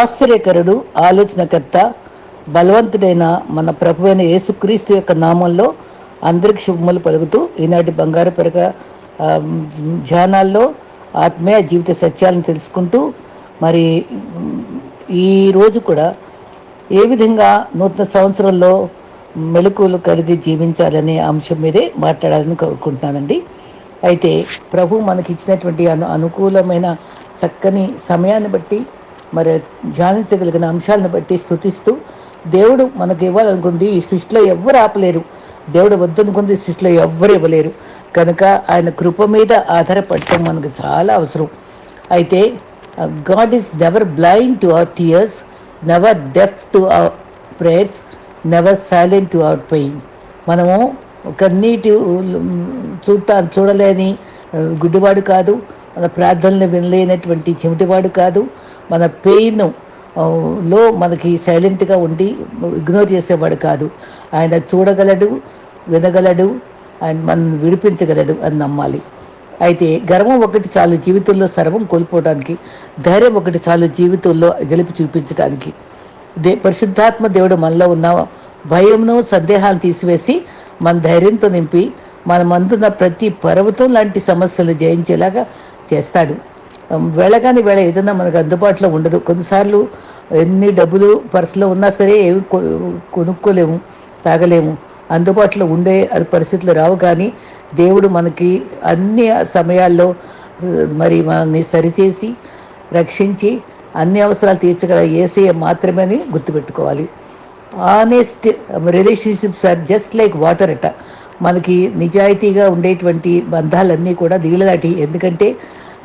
ఆశ్చర్యకరుడు ఆలోచనకర్త బలవంతుడైన మన ప్రభువైన యేసుక్రీస్తు యొక్క నామంలో అందరికి శుభములు పలుకుతూ ఈనాటి బంగారు పెరగ ధ్యానాల్లో ఆత్మీయ జీవిత సత్యాలను తెలుసుకుంటూ మరి ఈరోజు కూడా ఏ విధంగా నూతన సంవత్సరంలో మెలకువలు కలిగి జీవించాలనే అంశం మీదే మాట్లాడాలని కోరుకుంటున్నానండి. అయితే ప్రభు మనకి ఇచ్చినటువంటి అను అనుకూలమైన చక్కని సమయాన్ని బట్టి మరి ధ్యానించగలిగిన అంశాలను బట్టి స్థుతిస్తూ దేవుడు మనకు ఇవ్వాలనుకుంది ఈ సృష్టిలో ఎవ్వరు ఆపలేరు. దేవుడు వద్దనుకుంది సృష్టిలో ఎవ్వరు ఇవ్వలేరు. కనుక ఆయన కృప మీద ఆధారపడటం మనకు చాలా అవసరం. అయితే god is never blind to our tears never deaf to our prayers never silent to our pain మనము కన్నీటి చూడటా చూడలేని uh, గుడ్డివాడు కాదు. మన ప్రార్థనలు వినలేనటువంటి చెమిటివాడు కాదు. మన పెయిన్లో మనకి సైలెంట్గా ఉండి ఇగ్నోర్ చేసేవాడు కాదు. ఆయన చూడగలడు వినగలడు ఆయన మనం విడిపించగలడు అని నమ్మాలి. అయితే గర్వం ఒకటి చాలు జీవితంలో సర్వం కోల్పోవడానికి ధైర్యం ఒకటి చాలు జీవితంలో గెలిపి చూపించడానికి. దే పరిశుద్ధాత్మ దేవుడు మనలో ఉన్న భయంను సందేహాలను తీసివేసి మన ధైర్యంతో నింపి మన మందున్న ప్రతి పర్వతం లాంటి సమస్యలు జయించేలాగా చేస్తాడు. వెళ్ళగానే వేళ ఏదైనా మనకు అందుబాటులో ఉండదు. కొన్నిసార్లు ఎన్ని డబ్బులు పర్సులో ఉన్నా సరే ఏమి కొ- కొనుక్కోలేము తాగలేము. అందుబాటులో ఉండే అది పరిస్థితులు రావు కానీ దేవుడు మనకి అన్ని సమయాల్లో మరి మనల్ని సరిచేసి రక్షించి అన్ని అవసరాలు తీర్చగల ఏసీ మాత్రమే అని గుర్తుపెట్టుకోవాలి. Honest relationships are just like water అట. మనకి నిజాయితీగా ఉండేటువంటి బంధాలన్నీ కూడా దిగులదాటి ఎందుకంటే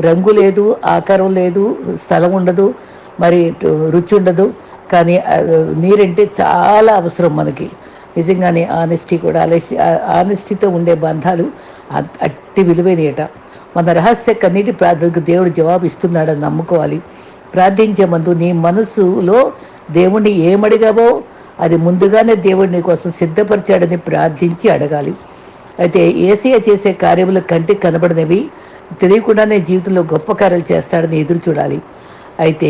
రంగు లేదు ఆకారం లేదు స్థలం ఉండదు మరి రుచి ఉండదు. కానీ నీరంటే చాలా అవసరం మనకి. నిజంగానే ఆనెస్టీ కూడా ఆనెస్టీతో ఉండే బంధాలు అట్టి విలువైనయట. మన రహస్య కన్నీటి ప్రార్థనకు దేవుడు జవాబు ఇస్తున్నాడని నమ్ముకోవాలి. ప్రార్థించే ముందు నీ మనసులో దేవుణ్ణి ఏమడిగావో అది ముందుగానే దేవుడు నీ కోసం సిద్ధపరిచాడని ప్రార్థించి అడగాలి. అయితే ఏసీఐ చేసే కార్యములు కంటికి కనబడినవి తెలియకుండానే జీవితంలో గొప్ప కార్యాలు చేస్తాడని ఎదురు చూడాలి. అయితే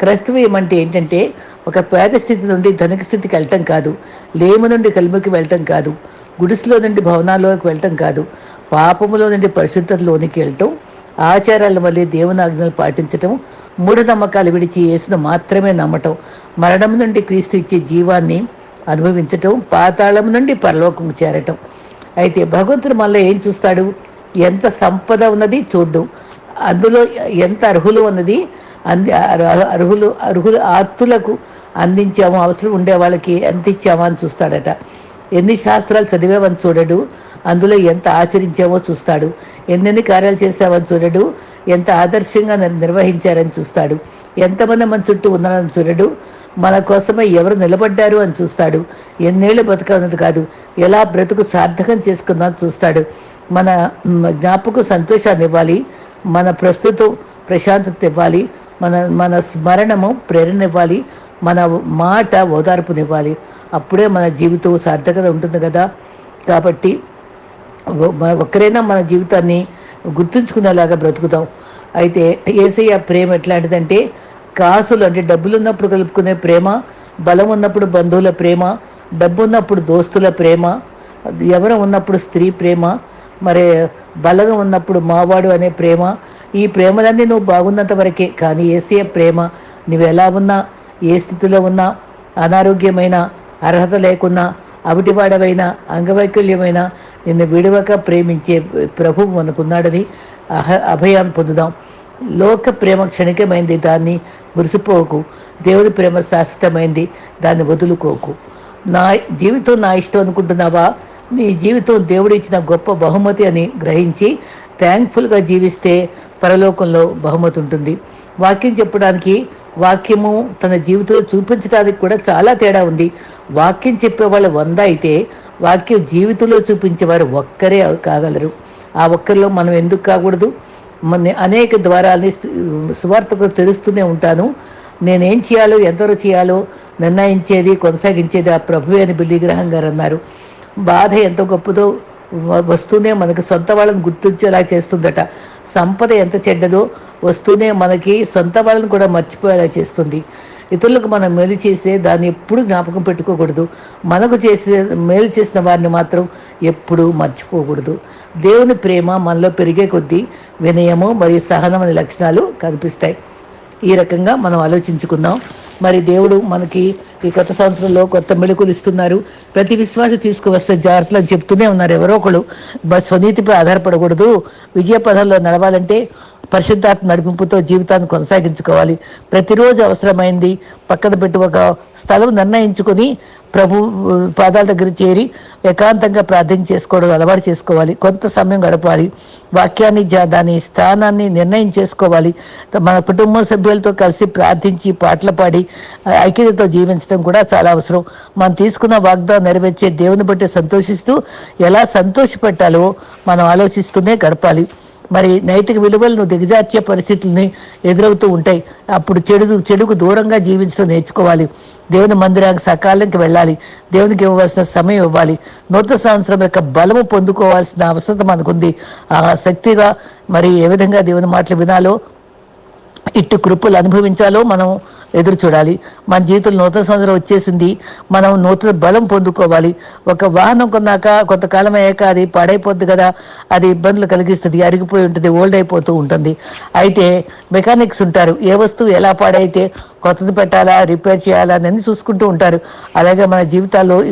క్రైస్తవీయం అంటే ఏంటంటే ఒక పేద స్థితి నుండి ధనిక స్థితికి వెళ్ళటం కాదు లేము నుండి కలిమికి వెళ్ళటం కాదు గుడిసెలో నుండి భవనాల్లోకి వెళ్ళటం కాదు పాపములో నుండి పరిశుద్ధతలోనికి వెళ్ళటం ఆచారాల వల్లే దేవుని ఆజ్ఞలు పాటించటం మూఢనమ్మకాలు విడిచి యేసును మాత్రమే నమ్మటం మరణం నుండి క్రీస్తు ఇచ్చే జీవాన్ని అనుభవించటం పాతాళం నుండి పరలోకం చేరటం. అయితే భగవంతుడు మనలో ఏం చూస్తాడు? ఎంత సంపద ఉన్నది చూడ్డు. అందులో ఎంత అర్హులు ఉన్నది? అంది అర్హులు అర్హులు ఆర్తులకు అందించాము? అవసరం ఉండే వాళ్ళకి ఎంత ఇచ్చామా అని చూస్తాడట. ఎన్ని శాస్త్రాలు చదివావని చూడడు అందులో ఎంత ఆచరించావో చూస్తాడు. ఎన్నెన్ని కార్యాలు చేసావని చూడడు ఎంత ఆదర్శంగా నిర్వహించారని చూస్తాడు. ఎంతమంది మన చుట్టూ ఉన్నారని చూడడు మన కోసమే ఎవరు నిలబడ్డారు అని చూస్తాడు. ఎన్నేళ్ళు బతకన్నది కాదు ఎలా బ్రతుకు సార్థకం చేసుకుందని చూస్తాడు. మన జ్ఞాపకు సంతోషాన్ని ఇవ్వాలి మన ప్రస్తుతం ప్రశాంతత ఇవ్వాలి మన మన స్మరణము ప్రేరణ ఇవ్వాలి మన మాట ఓదార్పునివ్వాలి. అప్పుడే మన జీవితం సార్థకత ఉంటుంది కదా. కాబట్టి ఒక్కరైనా మన జీవితాన్ని గుర్తుంచుకునేలాగా బ్రతుకుతాం. అయితే ఏసయ్య ప్రేమ ఎట్లాంటిదంటే కాసులు అంటే డబ్బులు ఉన్నప్పుడు కలుపుకునే ప్రేమ బలం ఉన్నప్పుడు బంధువుల ప్రేమ డబ్బు ఉన్నప్పుడు దోస్తుల ప్రేమ ఎవరు ఉన్నప్పుడు స్త్రీ ప్రేమ మరి బలగం ఉన్నప్పుడు మావాడు అనే ప్రేమ ఈ ప్రేమలన్నీ నువ్వు బాగున్నంత వరకే. కానీ ఏసీ ప్రేమ నువ్వు ఎలా ఉన్నా ఏ స్థితిలో ఉన్నా అనారోగ్యమైన అర్హత లేకున్నా అవిటివాడవైన అంగవైకల్యమైన నిన్ను విడవక ప్రేమించే ప్రభువు మనకున్నాడని అహ అభయాన్ని పొందుదాం. లోక ప్రేమ క్షణికమైంది దాన్ని మురిసిపోకు. దేవుడి ప్రేమ శాశ్వతమైంది దాన్ని వదులుకోకు. నా జీవితం నా ఇష్టం అనుకుంటున్నావా? నీ జీవితం దేవుడు ఇచ్చిన గొప్ప బహుమతి అని గ్రహించి థ్యాంక్ఫుల్గా జీవిస్తే పరలోకంలో బహుమతి ఉంటుంది. వాక్యం చెప్పడానికి వాక్యము తన జీవితంలో చూపించడానికి కూడా చాలా తేడా ఉంది. వాక్యం చెప్పేవాళ్ళు వంద అయితే వాక్యం జీవితంలో చూపించేవారు ఒక్కరే కాగలరు. ఆ ఒక్కరిలో మనం ఎందుకు కాకూడదు? మన అనేక ద్వారాలని సువార్తకు తెలుస్తూనే ఉంటాను. నేనేం చేయాలో ఎంతవరకు చేయాలో నిర్ణయించేది కొనసాగించేది ఆ ప్రభువే అని బిల్లి గ్రహం గారు అన్నారు. బాధ ఎంత గొప్పదో వస్తూనే మనకి సొంత వాళ్ళని గుర్తించేలా చేస్తుందట. సంపద ఎంత చెడ్డదో వస్తూనే మనకి సొంత వాళ్ళని కూడా మర్చిపోయేలా చేస్తుంది. ఇతరులకు మనం మేలు చేసే దాన్ని ఎప్పుడు జ్ఞాపకం పెట్టుకోకూడదు. మనకు చేసే మేలు చేసిన వారిని మాత్రం ఎప్పుడూ మర్చిపోకూడదు. దేవుని ప్రేమ మనలో పెరిగే కొద్దీ వినయము మరియు సహనం అనే లక్షణాలు కనిపిస్తాయి. ఈ రకంగా మనం ఆలోచించుకుందాం. మరి దేవుడు మనకి ఈ కొత్త సంవత్సరంలో కొత్త మెళుకులు ఇస్తున్నారు. ప్రతి విశ్వాస తీసుకువస్తే జాగ్రత్తలు చెప్తూనే ఉన్నారు ఎవరో ఒకళ్ళు. స్వనీతిపై ఆధారపడకూడదు. విజయ పదంలో నడవాలంటే పరిశుద్ధాత్మ నడిపింపుతో జీవితాన్ని కొనసాగించుకోవాలి. ప్రతిరోజు అవసరమైంది పక్కన పెట్టి ఒక స్థలం నిర్ణయించుకొని ప్రభు పాదాల దగ్గర చేరి ఏకాంతంగా ప్రార్థన చేసుకోవడం అలవాటు చేసుకోవాలి. కొంత సమయం గడపాలి. వాక్యాన్ని జా- దాని స్థానాన్ని నిర్ణయం చేసుకోవాలి. మన కుటుంబ సభ్యులతో కలిసి ప్రార్థించి పాటలు పాడి ఐక్యతతో జీవించడం కూడా చాలా అవసరం. మనం తీసుకున్న వాగ్దానం నెరవేర్చే దేవుని బట్టి సంతోషిస్తూ ఎలా సంతోషపెట్టాలో మనం ఆలోచిస్తూనే గడపాలి. మరి నైతిక విలువలను దిగజార్చే పరిస్థితుల్ని ఎదురవుతూ ఉంటాయి. అప్పుడు చెడు చెడుకు దూరంగా జీవించడం నేర్చుకోవాలి. దేవుని మందిరానికి సకాలంకి వెళ్ళాలి. దేవునికి ఇవ్వవలసిన సమయం ఇవ్వాలి. నూతన సంవత్సరం యొక్క బలము పొందుకోవాల్సిన అవసరం మనకుంది. ఆ శక్తిగా మరి ఏ విధంగా దేవుని మాటలు వినాలో ఇట్టు కృపలు అనుభవించాలో మనం ఎదురు చూడాలి. మన జీవితంలో నూతన సంవత్సరం వచ్చేసింది. మనం నూతన బలం పొందుకోవాలి. ఒక వాహనం కొన్నాక కొంతకాలం అయ్యాక అది పాడైపోద్ది కదా. అది ఇబ్బందులు కలిగిస్తుంది. అరిగిపోయి ఉంటుంది ఓల్డ్ అయిపోతూ ఉంటుంది. అయితే మెకానిక్స్ ఉంటారు. ఏ వస్తువు ఎలా పాడైతే కొత్తది పెట్టాలా రిపేర్ చేయాలా అని చూసుకుంటూ ఉంటారు. అలాగే మన జీవితాల్లో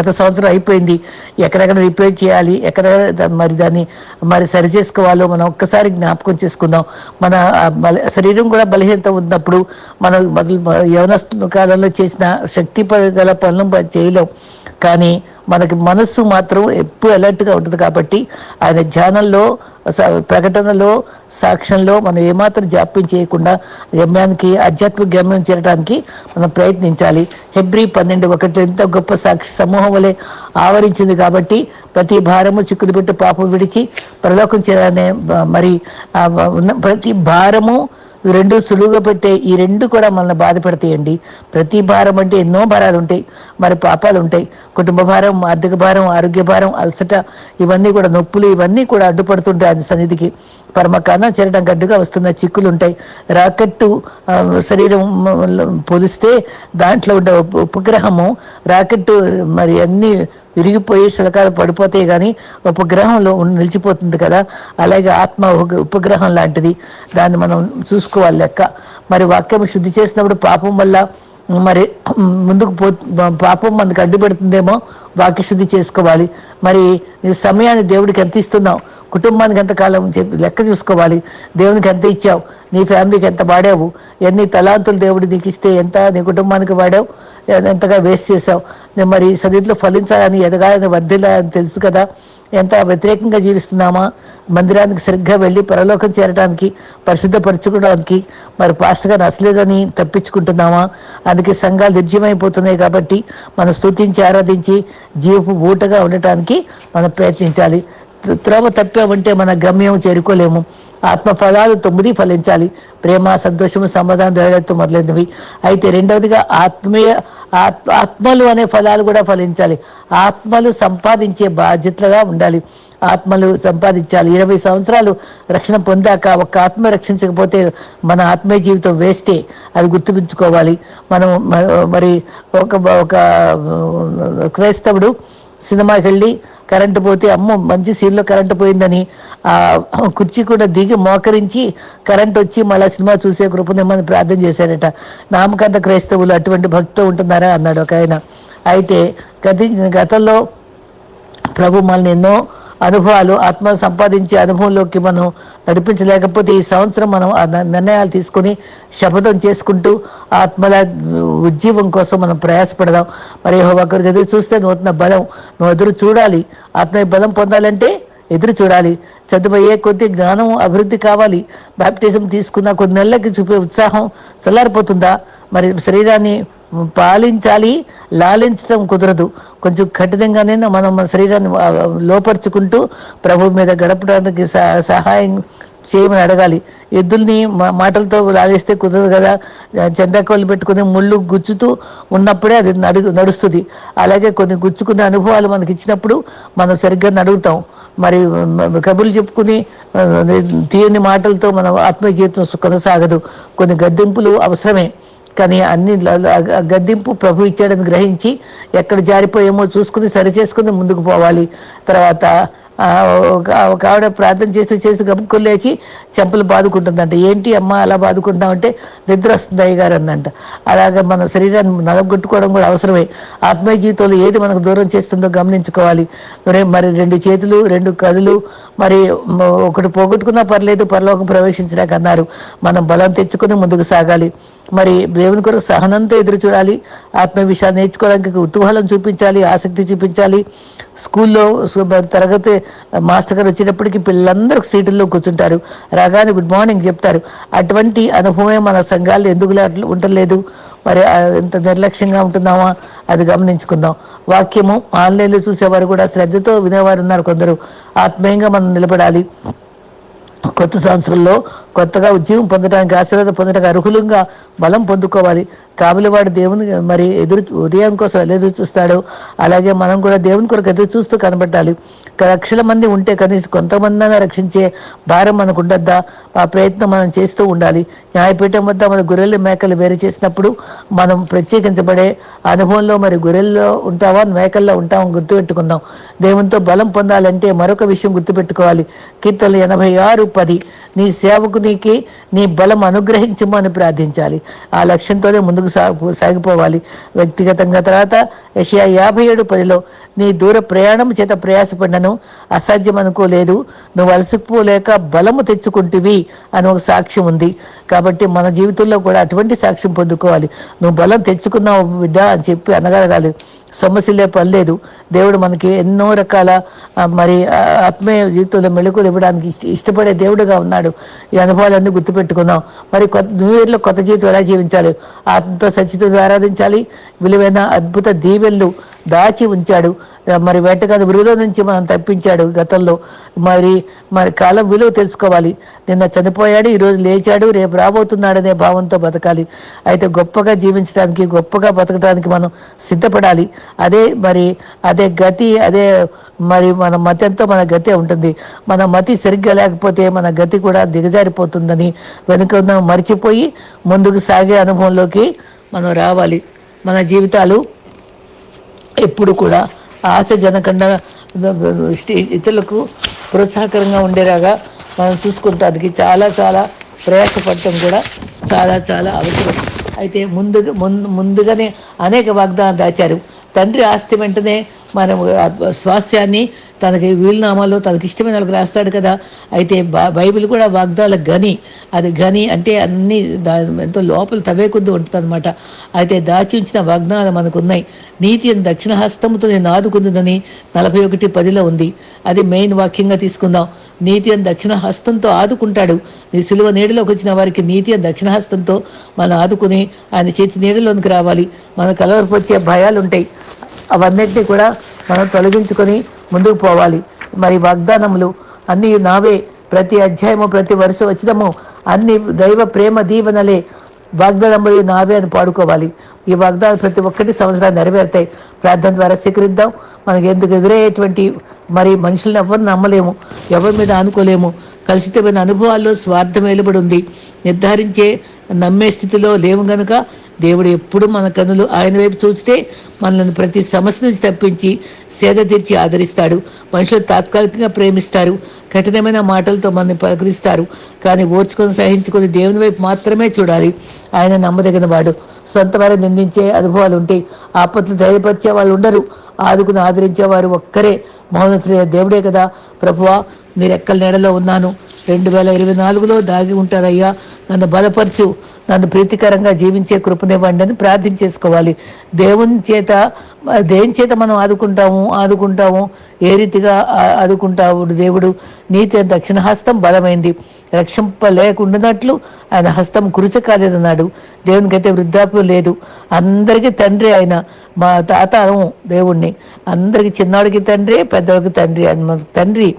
గత సంవత్సరం అయిపోయింది. ఎక్కడెక్కడ రిపేర్ చేయాలి ఎక్కడ మరి దాన్ని మరి సరి చేసుకోవాలో మనం ఒక్కసారి జ్ఞాపకం చేసుకుందాం. మన బల- శరీరం కూడా బలహీనత ఉన్నప్పుడు మనం మొదలు కాలంలో చేసిన శక్తి గల పనులు చేయలేం. కానీ మనకి మనస్సు మాత్రం ఎప్పుడు అలర్ట్గా ఉంటుంది కాబట్టి ఆయన ధ్యానంలో ప్రకటనలో సాక్ష్యంలో మనం ఏమాత్రం జాప్యం చేయకుండా గమ్యానికి ఆధ్యాత్మిక గమ్యం చేరడానికి మనం ప్రయత్నించాలి. హెబ్రి పన్నెండు ఒకటి ఎంత గొప్ప సాక్షి సమూహం వలె ఆవరించింది కాబట్టి ప్రతి భారము చిక్కులు పెట్టి పాపం విడిచి పరలోకం చేరాలనే మరి ప్రతి భారము ఈ రెండు సులువుగా పెట్టే ఈ రెండు కూడా మనల్ని బాధ పెడతాయండి ప్రతి భారం అంటే ఎన్నో భారాలు ఉంటాయి. మరి పాపాలు ఉంటాయి. కుటుంబ భారం ఆర్థిక భారం ఆరోగ్య భారం అలసట ఇవన్నీ కూడా నొప్పులు ఇవన్నీ కూడా అడ్డుపడుతుంటాయి అది సన్నిధికి. పరమకాన చేరడం గడ్డుగా వస్తున్న చిక్కులు ఉంటాయి. రాకెట్టు శరీరం పోలిస్తే దాంట్లో ఉండే ఉపగ్రహము రాకెట్టు మరి అన్ని విరిగిపోయి శిలకాలు పడిపోతాయి కానీ ఉపగ్రహంలో నిలిచిపోతుంది కదా. అలాగే ఆత్మ ఉపగ్రహం లాంటిది. దాన్ని మనం చూసుకోవాలి లెక్క. మరి వాక్యం శుద్ధి చేసినప్పుడు పాపం వల్ల మరి ముందుకు పో పాపం మనకు అడ్డుపెడుతుందేమో వాక్యశుద్ధి వాక్య శుద్ధి చేసుకోవాలి. మరి నీ సమయాన్ని దేవుడికి ఎంత ఇస్తున్నావు? కుటుంబానికి ఎంత కాలం చెప్పి లెక్క చూసుకోవాలి. దేవునికి ఎంత ఇచ్చావు? నీ ఫ్యామిలీకి ఎంత వాడావు? ఎన్ని తలాంతులు దేవుడు నీకు ఇస్తే ఎంత నీ కుటుంబానికి వాడావు? ఎంతగా వేస్ట్ చేసావు మరి సన్నిధిలో ఫలించాలని ఎదగాలని వర్ధిల్లాలని తెలుసు కదా. ఎంత వ్యతిరేకంగా జీవిస్తున్నామా? మందిరానికి సరిగ్గా వెళ్ళి పరలోకం చేరడానికి పరిశుద్ధపరచుకోవడానికి మరి పాస్టర్గా నచ్చలేదని తప్పించుకుంటున్నామా? అందుకే సంఘాలు నిర్జీవమైపోతున్నాయి కాబట్టి మనం స్థుతించి ఆరాధించి జీవపు ఊటగా ఉండటానికి మనం ప్రయత్నించాలి. త్రోవ తప్పామంటే మన గమ్యం చేరుకోలేము. ఆత్మ ఫలాలు తొమ్మిది ఫలించాలి. ప్రేమ సంతోషము సమాధానం దయతో మొదలైనవి. అయితే రెండవదిగా ఆత్మీయ ఆత్మ ఆత్మలు అనే ఫలాలు కూడా ఫలించాలి. ఆత్మలు సంపాదించే బాధ్యతలుగా ఉండాలి. ఆత్మలు సంపాదించాలి. ఇరవై సంవత్సరాలు రక్షణ పొందాక ఒక ఆత్మ రక్షించకపోతే మన ఆత్మీయ జీవితం వేస్తే అది గుర్తుపించుకోవాలి. మనం మరి ఒక ఒక క్రైస్తవుడు సినిమాకి వెళ్ళి కరెంటు పోతే అమ్మో మంచి సీన్లో కరెంటు పోయిందని ఆ కుర్చీ కూడా దిగి మోకరించి కరెంట్ వచ్చి మళ్ళీ సినిమా చూసే కృపనిమ్మని ప్రార్థన చేశారట. నామకంత క్రైస్తవులు అటువంటి భక్తితో ఉంటున్నారా? అన్నాడు ఒక ఆయన. అయితే గతి గతంలో ప్రభు మనల్ని ఎన్నో అనుభవాలు ఆత్మ సంపాదించే అనుభవంలోకి మనం నడిపించలేకపోతే ఈ సంవత్సరం మనం ఆ నిర్ణయాలు తీసుకొని శపథం చేసుకుంటూ ఆత్మల ఉజ్జీవం కోసం మనం ప్రయాసపడదాం. మరి ఒకరికి ఎదురు చూస్తే నూతన బలం నువ్వు ఎదురు చూడాలి. ఆత్మ బలం పొందాలంటే ఎదురు చూడాలి. చదువయ్యే కొద్ది జ్ఞానం అభివృద్ధి కావాలి. బ్యాప్టిజం తీసుకున్న కొన్ని నెలలకి చూపే ఉత్సాహం చల్లారిపోతుందా? మరి శరీరాన్ని పాలించాలి లాలించడం కుదరదు. కొంచెం కఠినంగానే మనం మన శరీరాన్ని లోపరుచుకుంటూ ప్రభు మీద గడపడానికి సహాయం చేయమని అడగాలి. ఎద్దుల్ని మాటలతో లాగేస్తే కుదరదు కదా. చెండాకోలు పెట్టుకుని ముళ్ళు గుచ్చుతూ ఉన్నప్పుడే అది నడు నడుస్తుంది. అలాగే కొన్ని గుచ్చుకునే అనుభవాలు మనకి ఇచ్చినప్పుడు మనం సరిగ్గా నడుగుతాం. మరి కబుర్లు చెప్పుకుని తీయని మాటలతో మనం ఆత్మీయ జీవితం కొనసాగదు. కొన్ని గద్దెంపులు అవసరమే. కానీ అన్ని గద్దింపు ప్రభు ఇచ్చాడని గ్రహించి ఎక్కడ జారిపోయేమో చూసుకుని సరి చేసుకుని ముందుకు పోవాలి. తర్వాత ఒక ఒక ఆవిడ ప్రార్థన చేసి చేసి గబుక్కులు లేచి చెంపలు బాదుకుంటుందంట. ఏంటి అమ్మ అలా బాదుకుంటామంటే నిద్ర వస్తుంది అయ్యగారు అందంట అలాగే మన శరీరాన్ని నలగొట్టుకోవడం కూడా అవసరమే. ఆత్మీయ జీవితంలో ఏది మనకు దూరం చేస్తుందో గమనించుకోవాలి. మరి రెండు చేతులు రెండు కదులు మరి ఒకటి పోగొట్టుకున్నా పర్లేదు పరలోకం ప్రవేశించడానికి అన్నారు. మనం బలం తెచ్చుకుని ముందుకు సాగాలి. మరి దేవుని కొరకు సహనంతో ఎదురు చూడాలి ఆత్మ విషయాన్ని నేర్చుకోవడానికి కుతూహలం చూపించాలి ఆసక్తి చూపించాలి. స్కూల్లో తరగతి మాస్టర్ గారు వచ్చేటప్పటికి పిల్లలందరూ సీటుల్లో కూర్చుంటారు. రాగానే గుడ్ మార్నింగ్ చెప్తారు. అటువంటి అనుభవమే మన సంఘాలు ఎందుకు అట్లా ఉండలేదు? మరి ఎంత నిర్లక్ష్యంగా ఉంటున్నామా? అది గమనించుకుందాం. వాక్యము ఆన్లైన్లో చూసేవారు కూడా శ్రద్ధతో వినేవారు ఉన్నారు కొందరు. ఆత్మీయంగా మనం నిలబడాలి. కొత్త సంవత్సరంలో కొత్తగా ఉద్యోగం పొందడానికి ఆశీర్వాదం పొందడానికి అర్హులంగా బలం పొందుకోవాలి. కాబలివాడు దేవుని మరి ఎదురు ఉదయం కోసం ఎదురు చూస్తాడు అలాగే మనం కూడా దేవుని కొరకు ఎదురు చూస్తూ కనబడాలి. లక్షల మంది ఉంటే కనీసం కొంతమంది రక్షించే భారం మనకు ఉండద్దా? ఆ ప్రయత్నం మనం చేస్తూ ఉండాలి. న్యాయపీఠం వద్ద మన గొర్రెలు మేకలు వేరు చేసినప్పుడు మనం ప్రత్యేకించబడే అనుభవంలో మరి గొర్రెల్లో ఉంటావా మేకల్లో ఉంటావా గుర్తుపెట్టుకుందాం. దేవునితో బలం పొందాలంటే మరొక విషయం గుర్తుపెట్టుకోవాలి. కీర్తనలు ఎనభై ఆరు పది. నీ సేవకునికి నీ బలం అనుగ్రహించమని ప్రార్థించాలి. ఆ లక్ష్యంతోనే ముందుకు సాగు సాగిపోవాలి. వ్యక్తిగతంగా తర్వాత యషయా యాభై ఏడు పదిలో నీ దూర ప్రయాణం చేత ప్రయాసపడినను అసాధ్యం అనుకోలేదు నువ్వు అలసిపోలేక బలము తెచ్చుకుంటివి అని ఒక సాక్ష్యం ఉంది. కాబట్టి మన జీవితంలో కూడా అటువంటి సాక్ష్యం పొందుకోవాలి. నువ్వు బలం తెచ్చుకున్నావు బిడ్డ అని చెప్పి అనగలగాలి. సమస్యలే పని లేదు దేవుడు మనకి ఎన్నో రకాల మరి ఆత్మీయ జీవితంలో మెళుకులు ఇవ్వడానికి ఇష్ట- ఇష్టపడే దేవుడుగా ఉన్నాడు. ఈ అనుభవాలన్నీ గుర్తుపెట్టుకున్నాం. మరి కొత్త న్యూ ఇయర్లో కొత్త జీవితం ఎలా జీవించాలి? ఆత్మతో సచితంగా ఆరాధించాలి. విలువైన అద్భుత దీవెళ్ళు దాచి ఉంచాడు. మరి వేటగాది విలువ నుంచి మనం తప్పించాడు గతంలో. మరి మరి కాలం విలువ తెలుసుకోవాలి. నిన్న చనిపోయాడు ఈరోజు లేచాడు రేపు రాబోతున్నాడనే భావంతో బతకాలి. అయితే గొప్పగా జీవించడానికి గొప్పగా బతకడానికి మనం సిద్ధపడాలి. అదే మరి అదే గతి అదే మరి మన మతంతో మన గతే ఉంటుంది. మన మతి సరిగ్గా లేకపోతే మన గతి కూడా దిగజారిపోతుందని వెనుక ఉన్న మర్చిపోయి ముందుకు సాగే అనుభవంలోకి మనం రావాలి. మన జీవితాలు ఎప్పుడు కూడా ఆశజనకంగా ఇతరులకు ప్రోత్సాహకరంగా ఉండేలాగా మనం చూసుకుంటానికి చాలా చాలా ప్రయాసపడటం కూడా చాలా చాలా అవసరం. అయితే ముందుగా ముందు ముందుగానే అనేక వాగ్దానాలు దాచారు. తండ్రి ఆస్తి వెంటనే మనం స్వాస్థ్యాన్ని తనకి వీలునామాలో తనకి ఇష్టమైన వాళ్ళకి రాస్తాడు కదా. అయితే బైబిల్ కూడా వాగ్దాల గని. అది గని అంటే అన్ని దా ఎంతో లోపల తవేకుంది కొద్ది ఉంటుంది అనమాట అయితే దాచి ఉంచిన వాగ్దానాలు మనకు ఉన్నాయి నీతి అని దక్షిణ హస్తంతో నేను ఆదుకుందని నలభై ఒకటి పదిలో ఉంది. అది మెయిన్ వాక్యంగా తీసుకుందాం. నీతి అని దక్షిణ హస్తంతో ఆదుకుంటాడు. నీ సిలువ నీడలోకి వచ్చిన వారికి నీతి అని దక్షిణ హస్తంతో మనం ఆదుకుని ఆయన చేతి నీడలోనికి రావాలి. మన కలవరపు వచ్చే భయాలు ఉంటాయి అవన్నిటినీ కూడా మనం తొలగించుకొని ముందుకు పోవాలి. మరి వాగ్దానములు అన్ని నావే. ప్రతి అధ్యాయము ప్రతి వరుస వచ్చినము అన్ని దైవ ప్రేమ దీవెనలే వాగ్దానములు నావే అని పాడుకోవాలి. ఈ వాగ్దానం ప్రతి ఒక్కటి సంవత్సరాలు నెరవేరుతాయి. ప్రార్థన ద్వారా స్వీకరిద్దాం. మనకు ఎందుకు ఎదురయ్యేటువంటి మరి మనుషులను ఎవరు నమ్మలేము. ఎవరి మీద ఆనుకోలేము. కలుషితమైన అనుభవాల్లో స్వార్థం వెలుబడి ఉంది. నిర్ధారించే నమ్మే స్థితిలో లేము గనుక దేవుడు ఎప్పుడు మన కనులు ఆయన వైపు చూస్తే మనల్ని ప్రతి సమస్య నుంచి తప్పించి సేద తీర్చి ఆదరిస్తాడు. మనుషులు తాత్కాలికంగా ప్రేమిస్తారు. కఠినమైన మాటలతో మనల్ని పలకరిస్తారు. కానీ ఓర్చుకొని సహించుకొని దేవుని వైపు మాత్రమే చూడాలి. ఆయన నమ్మదగిన వాడు. సొంత వారి నిందించే అనుభవాలు ఉంటాయి ఆపత్తులు ధైర్యపరిచే వాళ్ళు ఉండరు. ఆదుకుని ఆదరించే వారు ఒక్కరే. మహోన్నతులైన దేవుడే కదా. ప్రభువా మీరు ఎక్కల నీడలో ఉన్నాను. రెండు వేల ఇరవై నాలుగులో దాగి ఉంటారయ్యా నన్ను బలపరచు. నన్ను ప్రీతికరంగా జీవించే కృపనివ్వండి అని ప్రార్థించేసుకోవాలి దేవుని చేత దేని చేత మనం ఆదుకుంటాము? ఆదుకుంటాము. ఏ రీతిగా ఆ- ఆదుకుంటావు? దేవుడు నీతి దక్షిణ హస్తం బలమైంది. రక్షింపలేకుండానట్లు ఆయన హస్తం కురుచకాలేదన్నాడు. దేవునికైతే వృద్ధాప్యం లేదు. అందరికీ తండ్రి ఆయన. మా తాత దేవుణ్ణి. అందరికి చిన్నవాడికి తండ్రి పెద్దవాడికి తండ్రి. ఆయన తండ్రి.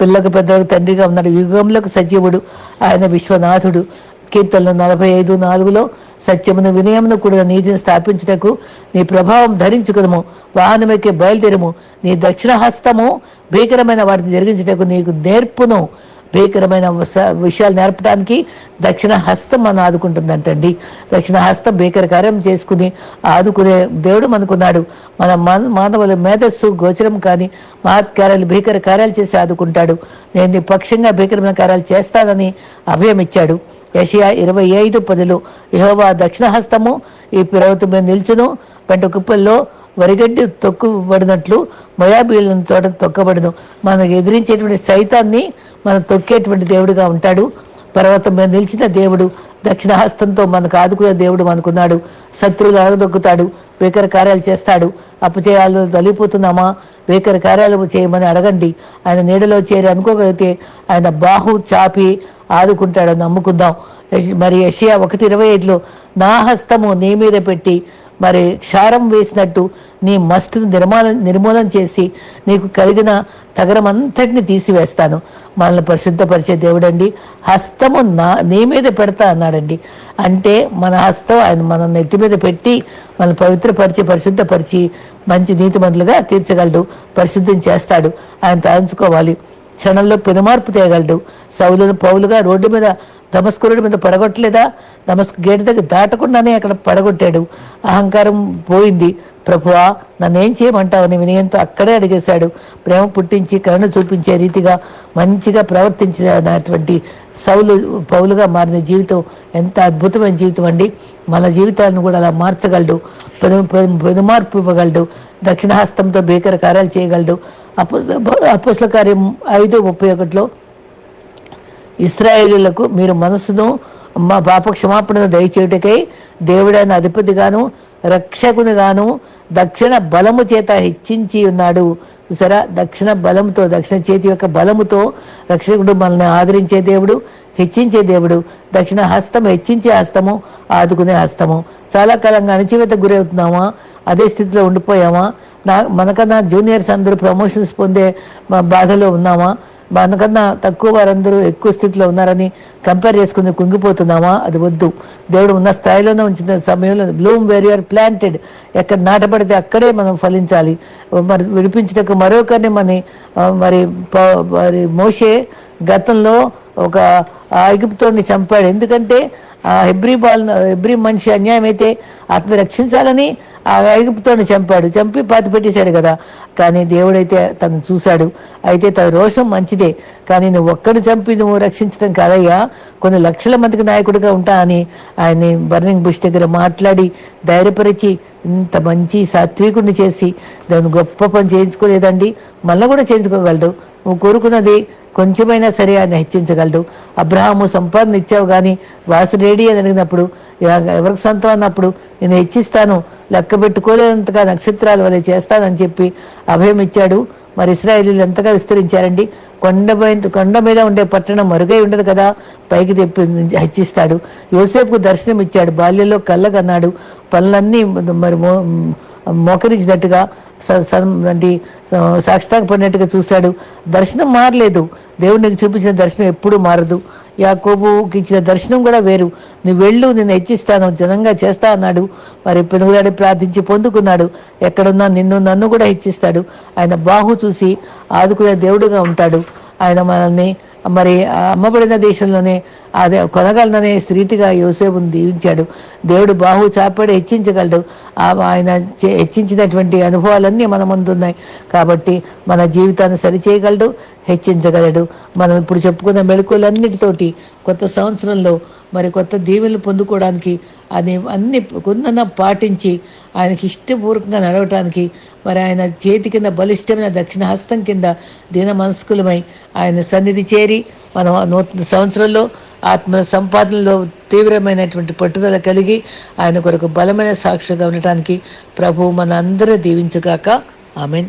పిల్లలకు పెద్దలకు తండ్రిగా ఉన్నాడు. యుగంలోకి సజీవుడు. ఆయన విశ్వనాథుడు. కీర్తనలు నలభై ఐదు నాలుగులో సత్యమును వినయమును కూడా నీతిని స్థాపించుటకు నీ ప్రభావం ధరించుకుదము. వాహనమెక్కి బయలుదేరము. నీ దక్షిణ హస్తము భీకరమైన వాటిని జరిగించుటకు నీకు నేర్పును. భీకరమైన విషయాలు నేర్పడానికి దక్షిణ హస్తం మనం ఆదుకుంటుందంటండి. దక్షిణ హస్తం భీకర కార్యం చేసుకుని ఆదుకునే దేవుడు మనకున్నాడు. మన మానవుల మేధస్సు గోచరం కానీ మహత్ కార్యాలు భీకర కార్యాలు చేసి ఆదుకుంటాడు. నేను పక్షంగా భీకరమైన కార్యాలు చేస్తానని అభయం ఇచ్చాడు. యషియా ఇరవై ఐదు పదులు యహోవా దక్షిణ హస్తము ఈ పర్వతం మీద నిల్చును పెంట కుప్పల్లో వరిగడ్డి తొక్కుబడినట్లు మొయాబీలను తోట తొక్కబడదు. మనకు ఎదిరించేటువంటి సైతాన్ని మనం తొక్కేటువంటి దేవుడిగా ఉంటాడు. పర్వతం మీద నిలిచిన దేవుడు దక్షిణహస్తంతో మనకు ఆదుకునే దేవుడు మనకున్నాడు. శత్రువులు అడగదొక్కుతాడు వేకర కార్యాలు చేస్తాడు. అపజయాలు తలిపోతున్నామా వేకర కార్యాలు చేయమని అడగండి. ఆయన నీడలో చేరి అనుకోగలిగితే ఆయన బాహు చాపి ఆదుకుంటాడని నమ్ముకుందాం. మరి యషియా ఒకటి ఇరవై ఐదులో నా హస్తము నీ మీద పెట్టి మరి క్షారం వేసినట్టు నీ మస్తును నిర్మాల నిర్మూలన చేసి నీకు కలిగిన తగరం అంతటిని తీసివేస్తాను. మనల్ని పరిశుద్ధపరిచే దేవుడండి హస్తము నా నీ మీద పెడతా అన్నాడండి. అంటే మన హస్తం ఆయన మన నెత్తి మీద పెట్టి మనల్ని పవిత్రపరిచి పరిశుద్ధపరిచి మంచి నీతిమంతులుగా తీర్చగలడు పరిశుద్ధం చేస్తాడు. ఆయన తలంచుకోవాలి. క్షణంలో పెనుమార్పు తేయగలడు సౌలును పౌలుగా రోడ్డు మీద దమస్కురుడి మీద పడగొట్టలేదా? దమస్కు గేటు దగ్గర దాటకుండానే అక్కడ పడగొట్టాడు. అహంకారం పోయింది. ప్రభువా నన్నేం చేయమంటావని వినయంతో అక్కడే అడిగేశాడు. ప్రేమ పుట్టించి కరుణ చూపించే రీతిగా మంచిగా ప్రవర్తించినటువంటి సౌలు పౌలుగా మారిన జీవితం ఎంత అద్భుతమైన జీవితం అండి. మన జీవితాలను కూడా అలా మార్చగలడు. పెనుమార్పు ఇవ్వగలడు. దక్షిణ హస్తంతో భీకర కార్యాలు చేయగలడు. అప్పు అపుస్ల కార్యం ఐదు ముప్పై ఒకటిలో ఇస్రాయేలీలకు మీరు మనసును మా పాప క్షమాపణను దయచేయుటకై దేవుడైన అధిపతిగాను రక్షకునిగాను దక్షిణ బలము చేత హెచ్చించి ఉన్నాడు. చూసారా? దక్షిణ బలముతో దక్షిణ చేతి యొక్క బలముతో రక్షకుడు మనల్ని ఆదరించే దేవుడు హెచ్చించే దేవుడు. దక్షిణ హస్తం హెచ్చించే హస్తము ఆదుకునే హస్తము. చాలా కాలంగా అణచివేత గురవుతున్నామా? అదే స్థితిలో ఉండిపోయామా? నా మనకన్నా జూనియర్స్ అందరూ ప్రమోషన్స్ పొందే మా బాధలో ఉన్నామా? మనకన్నా తక్కువ వారందరూ ఎక్కువ స్థితిలో ఉన్నారని కంపేర్ చేసుకుని కుంగిపోతున్నామా? అది వద్దు. దేవుడు ఉన్న స్థాయిలోనే ఉంచిన సమయంలో బ్లూమ్ వేర్ యూఆర్ ప్లాంటెడ్. ఎక్కడ నాటపడితే అక్కడే మనం ఫలించాలి. మరి విడిపించటకు మరొకరిని మన మరి మరి మోసే గతంలో ఒక ఐగుప్తోని చంపాడు. ఎందుకంటే ఆ హెబ్రి బాల్ హెబ్రి మనిషి అన్యాయం అయితే అతను రక్షించాలని ఆ ఐగుప్తోని చంపాడు. చంపి పాతి పెట్టేశాడు కదా. కానీ దేవుడైతే తను చూశాడు. అయితే తన రోషం మంచిదే. కానీ నువ్వు ఒక్కడు చంపి నువ్వు రక్షించడం కాదయ్యా. కొన్ని లక్షల మందికి నాయకుడిగా ఉంటా అని ఆయన్ని బర్నింగ్ బుష్ దగ్గర మాట్లాడి ధైర్యపరిచి ఇంత మంచి సాత్వికుడిని చేసి దాన్ని గొప్ప పని చేయించుకోలేదండి. మళ్ళీ కూడా చేయించుకోగలడు. నువ్వు కోరుకున్నది కొంచెమైనా సరే ఆయన హెచ్చించగలడు. అబ్రహాము సంపాదన ఇచ్చావు కానీ వాసుడేడి అని అడిగినప్పుడు ఎవరికి సొంతం? అన్నప్పుడు నేను హెచ్చిస్తాను. లెక్క పెట్టుకోలేనంతగా నక్షత్రాల వల్ల చేస్తానని చెప్పి అభయం ఇచ్చాడు. మరి ఇస్రాయేలీలు ఎంతగా విస్తరించారండి? కొండ కొండ మీద ఉండే పట్టణం మరుగై ఉండదు కదా? పైకి తెప్పి హెచ్చిస్తాడు. యోసేపుకు దర్శనం ఇచ్చాడు. బాల్యంలో కళ్ళకన్నాడు. పనులన్నీ మరి మో- మోకరించినట్టుగా అంటే సాక్షాత్కార పడినట్టుగా చూశాడు. దర్శనం మారలేదు. దేవుడు నీకు చూపించిన దర్శనం ఎప్పుడూ మారదు. యాకోబుకి ఇచ్చిన దర్శనం కూడా వేరు. నువ్వు వెళ్ళు నేను హెచ్చిస్తాను జనంగా చేస్తా అన్నాడు. మరి పెనుగులాడి ప్రార్థించి పొందుకున్నాడు. ఎక్కడున్నా నిన్ను నన్ను కూడా హెచ్చిస్తాడు. ఆయన బాహు చూసి ఆదుకునే దేవుడుగా ఉంటాడు. ఆయన మనల్ని మరి అమ్మబడిన దేశంలోనే అదే కొనగలననే స్త్రీతిగా యోసేపును దీవించాడు. దేవుడు బాహు చాపాడు హెచ్చించగలడు. ఆ ఆయన హెచ్చించినటువంటి అనుభవాలన్నీ మన ముందున్నాయి. కాబట్టి మన జీవితాన్ని సరిచేయగలడు హెచ్చించగలడు. మనం ఇప్పుడు చెప్పుకున్న మెళకువలన్నిటితోటి కొత్త సంవత్సరంలో మరి కొత్త దీవెనలు పొందుకోవడానికి అని అన్ని కొందన పాటించి ఆయనకి ఇష్టపూర్వకంగా నడవటానికి మరి ఆయన చేతి కింద బలిష్టమైన దక్షిణ హస్తం కింద దీన మనస్కులమై ఆయన సన్నిధి చేరి మనం నూతన సంవత్సరంలో ఆత్మ సంపాదనలో తీవ్రమైనటువంటి పట్టుదల కలిగి ఆయన కొరకు బలమైన సాక్షిగా ఉండటానికి ప్రభు మన అందరూ దీవించుగాక. ఆమెన్.